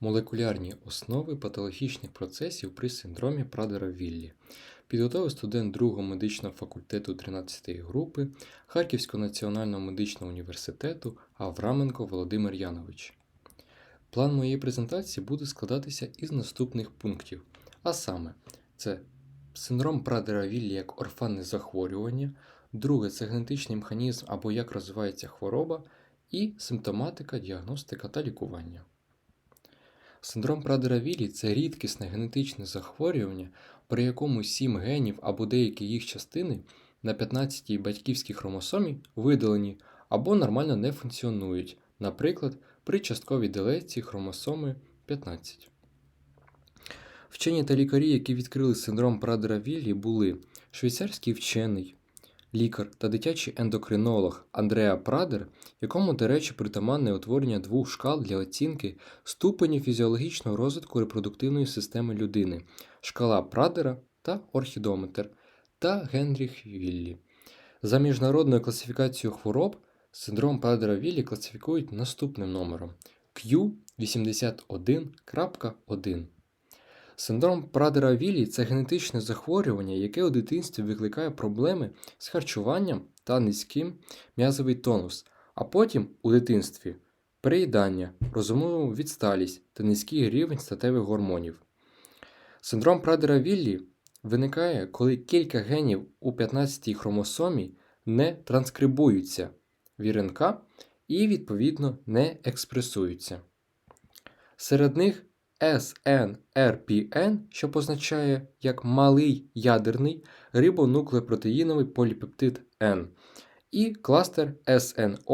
Молекулярні основи патологічних процесів при синдромі Прадера-Віллі. Підготовив студент 2 медичного факультету 13-ї групи Харківського національного медичного університету Авраменко Володимир Янович. План моєї презентації буде складатися із наступних пунктів. А саме, це синдром Прадера-Віллі як орфанне захворювання, друге це генетичний механізм або як розвивається хвороба, і симптоматика, діагностика та лікування. Синдром Прадера-Віллі – це рідкісне генетичне захворювання, при якому 7 генів або деякі їх частини на 15-й батьківській хромосомі видалені або нормально не функціонують, наприклад, при частковій делеції хромосоми 15. Вчені та лікарі, які відкрили синдром Прадера-Віллі, були швейцарський вчений, лікар та дитячий ендокринолог Андреа Прадер, якому, до речі, притаманне утворення двох шкал для оцінки ступені фізіологічного розвитку репродуктивної системи людини шкала Прадера та орхідометр, та Генріх Віллі. За міжнародною класифікацією хвороб синдром Прадера-Віллі класифікують наступним номером Q81.1. Синдром Прадера-Віллі це генетичне захворювання, яке у дитинстві викликає проблеми з харчуванням та низьким м'язовий тонус, а потім у дитинстві переїдання, розумову відсталість та низький рівень статевих гормонів. Синдром Прадера-Віллі виникає, коли кілька генів у 15-й хромосомі не транскрибуються в РНК і, відповідно, не експресуються. Серед них SNRPN, що позначає як малий ядерний рибонуклеопротеїновий поліпептид N, і кластер SNORNAS.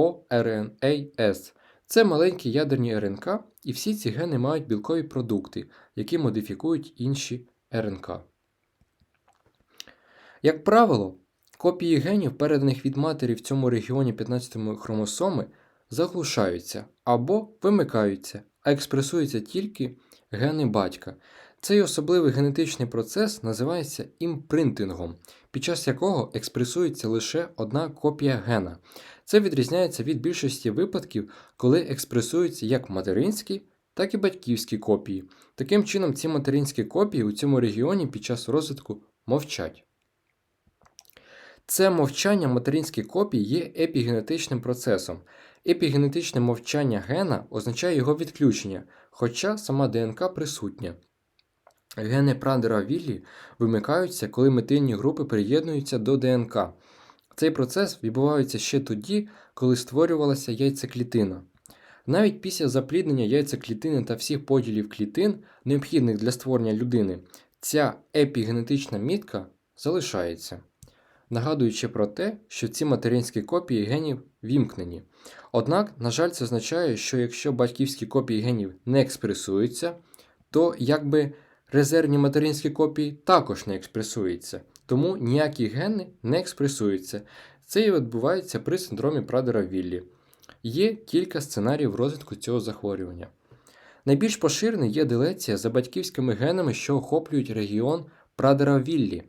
Це маленькі ядерні РНК, і всі ці гени мають білкові продукти, які модифікують інші РНК. Як правило, копії генів, переданих від матері в цьому регіоні 15 хромосоми, заглушаються або вимикаються, а експресуються тільки гени батька. Цей особливий генетичний процес називається імпринтингом, під час якого експресується лише одна копія гена. Це відрізняється від більшості випадків, коли експресуються як материнські, так і батьківські копії. Таким чином, ці материнські копії у цьому регіоні під час розвитку мовчать. Це мовчання материнських копій є епігенетичним процесом. Епігенетичне мовчання гена означає його відключення, хоча сама ДНК присутня. Гени Прадера Віллі вимикаються, коли метильні групи приєднуються до ДНК. Цей процес відбувається ще тоді, коли створювалася яйцеклітина. Навіть після запліднення яйцеклітини та всіх поділів клітин, необхідних для створення людини, ця епігенетична мітка залишається, нагадуючи про те, що ці материнські копії генів вімкнені. Однак, на жаль, це означає, що якщо батьківські копії генів не експресуються, то якби резервні материнські копії також не експресуються, тому ніякі гени не експресуються. Це і відбувається при синдромі Прадера-Віллі. Є кілька сценаріїв розвитку цього захворювання. Найбільш поширений є делеція за батьківськими генами, що охоплюють регіон Прадера-Віллі.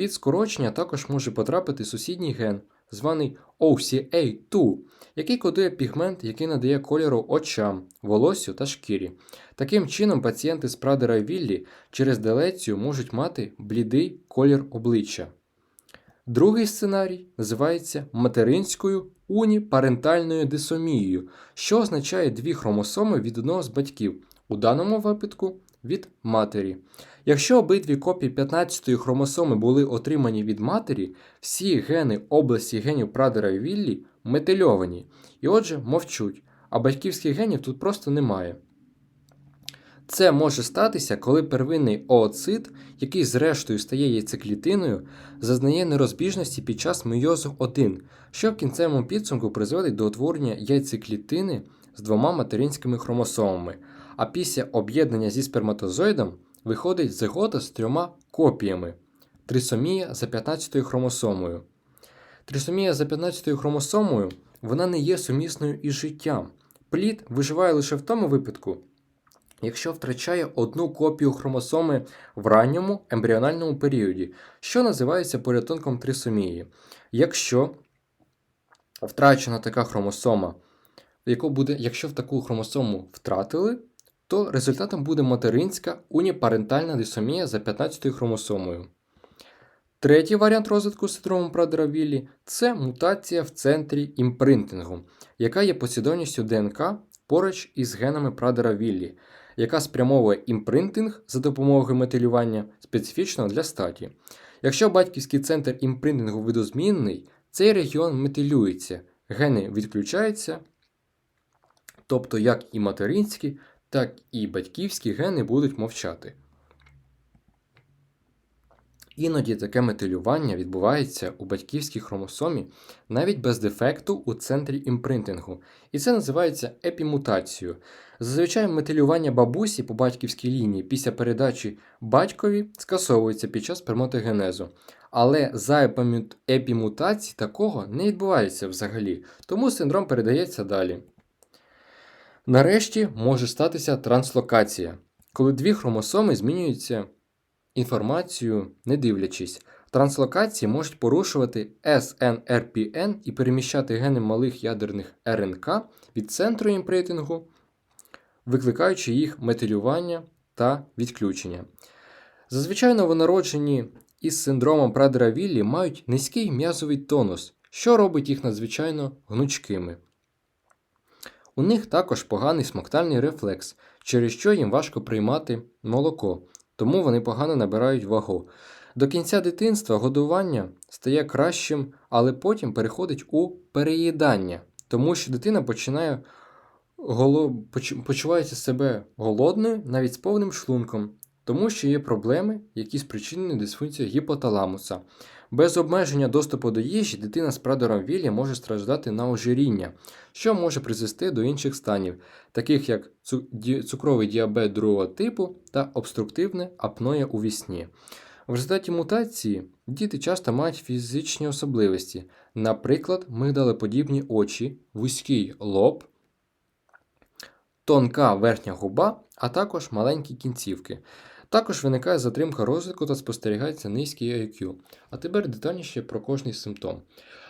Під скорочення також може потрапити сусідній ген, званий OCA2, який кодує пігмент, який надає кольору очам, волоссю та шкірі. Таким чином, пацієнти з Прадера Віллі через делецію можуть мати блідий колір обличчя. Другий сценарій називається материнською уніпарентальною дисомією, що означає дві хромосоми від одного з батьків, у даному випадку від матері. Якщо обидві копії 15-ї хромосоми були отримані від матері, всі гени області генів Прадера і Віллі метильовані і отже мовчуть, а батьківських генів тут просто немає. Це може статися, коли первинний ooцит, який зрештою стає яйцеклітиною, зазнає нерозбіжності під час мейозу 1, що в кінцевому підсумку призводить до утворення яйцеклітини з двома материнськими хромосомами, а після об'єднання зі сперматозоїдом виходить зигота з трьома копіями трисомія за 15 хромосомою. Трисомія за 15 хромосомою вона не є сумісною із життям. Плід виживає лише в тому випадку, якщо втрачає одну копію хромосоми в ранньому ембріональному періоді, що називається порятунком трисомії. Якщо втрачена така хромосома, яку буде, якщо в таку хромосому втратили, то результатом буде материнська уніпарентальна дисомія за 15-ю хромосомою. Третій варіант розвитку синдрому Прадера Віллі – це мутація в центрі імпринтингу, яка є послідовністю ДНК поруч із генами Прадера Віллі, яка спрямовує імпринтинг за допомогою метилювання специфічно для статі. Якщо батьківський центр імпринтингу видозмінний, цей регіон метилюється, гени відключаються, тобто як і материнські, так і батьківські гени будуть мовчати. Іноді таке метилювання відбувається у батьківській хромосомі навіть без дефекту у центрі імпринтингу, і це називається епімутацією. Зазвичай метилювання бабусі по батьківській лінії після передачі батькові скасовується під час сперматогенезу. Але за епімутації такого не відбувається взагалі, тому синдром передається далі. Нарешті може статися транслокація, коли дві хромосоми змінюються інформацію, не дивлячись. Транслокації можуть порушувати SNRPN і переміщати гени малих ядерних РНК від центру імпринтингу, викликаючи їх метилювання та відключення. Зазвичай новонароджені із синдромом Прадера Віллі мають низький м'язовий тонус, що робить їх надзвичайно гнучкими. У них також поганий смоктальний рефлекс, через що їм важко приймати молоко, тому вони погано набирають вагу. До кінця дитинства годування стає кращим, але потім переходить у переїдання, тому що дитина починає голо... почувається себе голодною навіть з повним шлунком, тому що є проблеми, які спричинені дисфункцією гіпоталамуса. Без обмеження доступу до їжі дитина з прадором Віллі може страждати на ожиріння, що може призвести до інших станів, таких як цукровий діабет другого типу та обструктивне апноє у вісні. В результаті мутації діти часто мають фізичні особливості, наприклад, мигдалеподібні очі, вузький лоб, тонка верхня губа, а також маленькі кінцівки. Також виникає затримка розвитку та спостерігається низький IQ. А тепер детальніше про кожний симптом.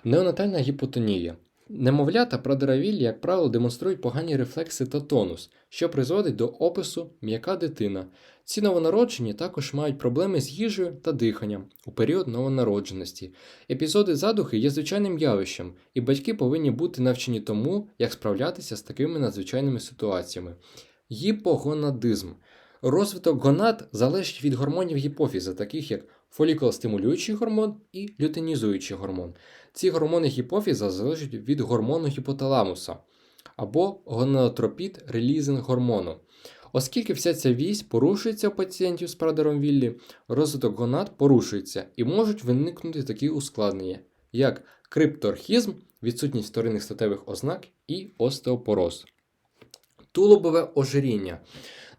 Неонатальна гіпотонія. Немовлята прадеравіллі, як правило, демонструють погані рефлекси та тонус, що призводить до опису м'яка дитина. Ці новонароджені також мають проблеми з їжею та диханням у період новонародженості. Епізоди задухи є звичайним явищем, і батьки повинні бути навчені тому, як справлятися з такими надзвичайними ситуаціями. Гіпогонадизм. Розвиток гонад залежить від гормонів гіпофіза, таких як фолікулостимулюючий гормон і лютинізуючий гормон. Ці гормони гіпофіза залежать від гормону гіпоталамуса або гонадотропід релізинг гормону. Оскільки вся ця вісь порушується у пацієнтів з прадером Віллі, розвиток гонад порушується і можуть виникнути такі ускладнення, як крипторхізм, відсутність вторинних статевих ознак і остеопороз. Тулубове ожиріння.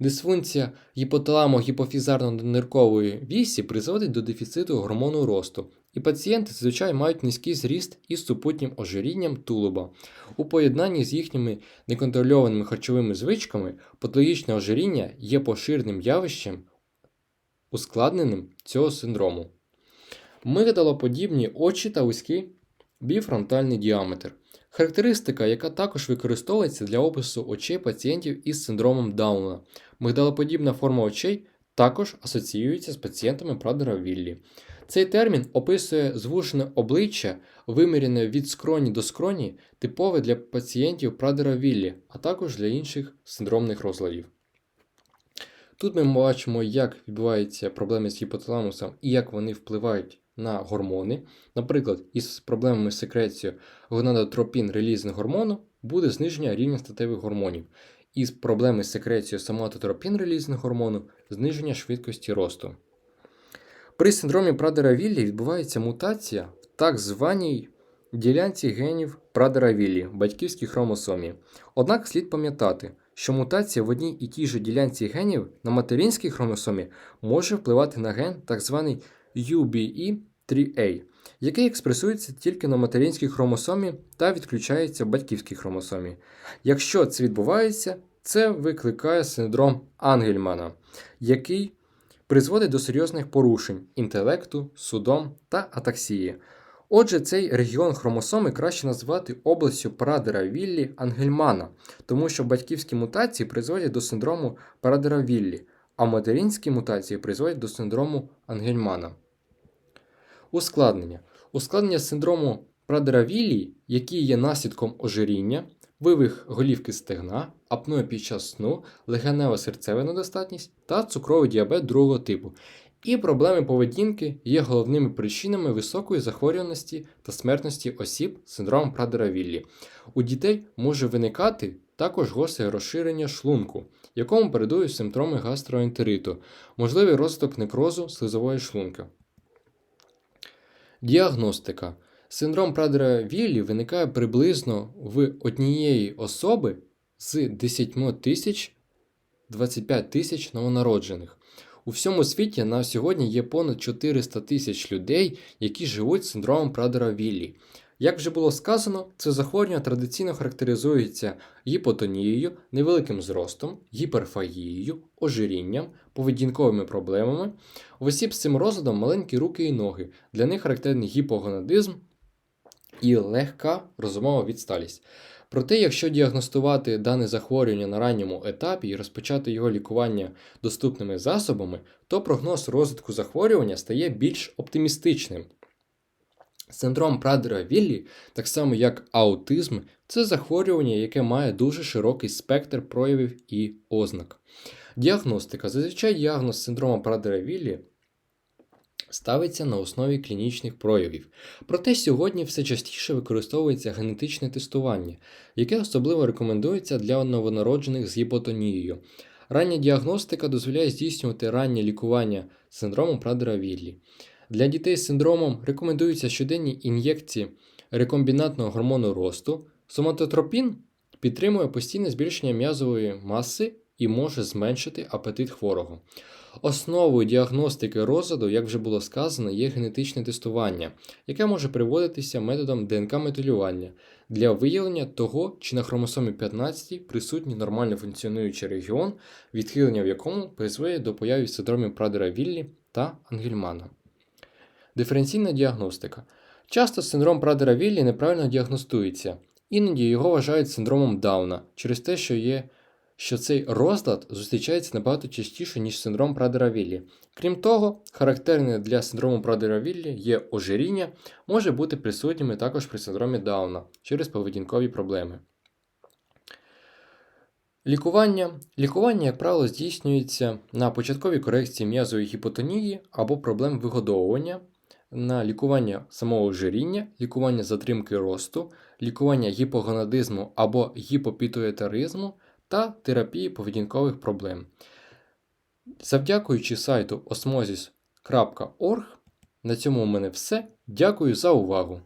Дисфункція гіпоталамо-гіпофізарно-ниркової вісі призводить до дефіциту гормону росту, і пацієнти зазвичай мають низький зріст із супутнім ожирінням тулуба. У поєднанні з їхніми неконтрольованими харчовими звичками патологічне ожиріння є поширеним явищем, ускладненим цього синдрому. Мигдалоподібні очі та вузький біфронтальний діаметр. Характеристика, яка також використовується для опису очей пацієнтів із синдромом Дауна. Мигдалоподібна форма очей також асоціюється з пацієнтами Прадера Віллі. Цей термін описує звужене обличчя, вимірене від скроні до скроні, типове для пацієнтів Прадера Віллі, а також для інших синдромних розладів. Тут ми бачимо, як відбуваються проблеми з гіпоталамусом і як вони впливають на гормони. Наприклад, із проблемами з секрецією гонадотропін релізинг гормону буде зниження рівня статевих гормонів. Із проблеми з секрецією соматотропін релізинг гормону зниження швидкості росту. При синдромі Прадера Віллі відбувається мутація в так званій ділянці генів Прадера Віллі, батьківській хромосомі. Однак слід пам'ятати, що мутація в одній і тій же ділянці генів на материнській хромосомі може впливати на ген так званий UBE3A, який експресується тільки на материнській хромосомі та відключається в батьківській хромосомі. Якщо це відбувається, це викликає синдром Ангельмана, який призводить до серйозних порушень інтелекту, судом та атаксії. Отже, цей регіон хромосоми краще назвати областю Прадера Віллі Ангельмана, тому що батьківські мутації призводять до синдрому Прадера Віллі, а материнські мутації призводять до синдрому Ангельмана. Ускладнення. Ускладнення синдрому Прадеравілі, який є наслідком ожиріння, вивих голівки стегна, апноє під час сну, легенева серцева недостатність та цукровий діабет другого типу. І проблеми поведінки є головними причинами високої захворюваності та смертності осіб з синдромом Прадера Віллі. У дітей може виникати також гостре розширення шлунку, якому передують симптоми гастроентериту, можливий розвиток некрозу слизової шлунки. Діагностика. Синдром Прадера Віллі виникає приблизно в однієї особи з 10 тисяч 25 тисяч новонароджених. У всьому світі на сьогодні є понад 400 тисяч людей, які живуть з синдромом Прадера Віллі. Як вже було сказано, це захворювання традиційно характеризується гіпотонією, невеликим зростом, гіперфагією, ожирінням, поведінковими проблемами. У осіб з цим розладом маленькі руки і ноги. Для них характерний гіпогонадизм і легка розумова відсталість. Проте, якщо діагностувати дане захворювання на ранньому етапі і розпочати його лікування доступними засобами, то прогноз розвитку захворювання стає більш оптимістичним. Синдром Прадера Віллі, так само як аутизм, це захворювання, яке має дуже широкий спектр проявів і ознак. Діагностика. Зазвичай діагноз синдрому Прадера Віллі ставиться на основі клінічних проявів. Проте сьогодні все частіше використовується генетичне тестування, яке особливо рекомендується для новонароджених з гіпотонією. Рання діагностика дозволяє здійснювати раннє лікування синдрому Прадера Віллі. Для дітей з синдромом рекомендуються щоденні ін'єкції рекомбінантного гормону росту. Соматотропін підтримує постійне збільшення м'язової маси і може зменшити апетит хворого. Основою діагностики розладу, як вже було сказано, є генетичне тестування, яке може приводитися методом ДНК-метилювання для виявлення того, чи на хромосомі 15 присутній нормально функціонуючий регіон, відхилення в якому призводить до появи синдромів Прадера Віллі та Ангельмана. Диференційна діагностика. Часто синдром Прадера Віллі неправильно діагностується, іноді його вважають синдромом Дауна через те, що є що цей розлад зустрічається набагато частіше, ніж синдром Прадера Віллі. Крім того, характерне для синдрому Прадера Віллі є ожиріння, може бути присутніми також при синдромі Дауна через поведінкові проблеми. Лікування. Лікування, як правило, здійснюється на початковій корекції м'язової гіпотонії або проблем вигодовування, на лікування самого жиріння, лікування затримки росту, лікування гіпогонадизму або гіпопітуетаризму та терапії поведінкових проблем. Завдякуючи сайту osmosis.org, на цьому у мене все. Дякую за увагу!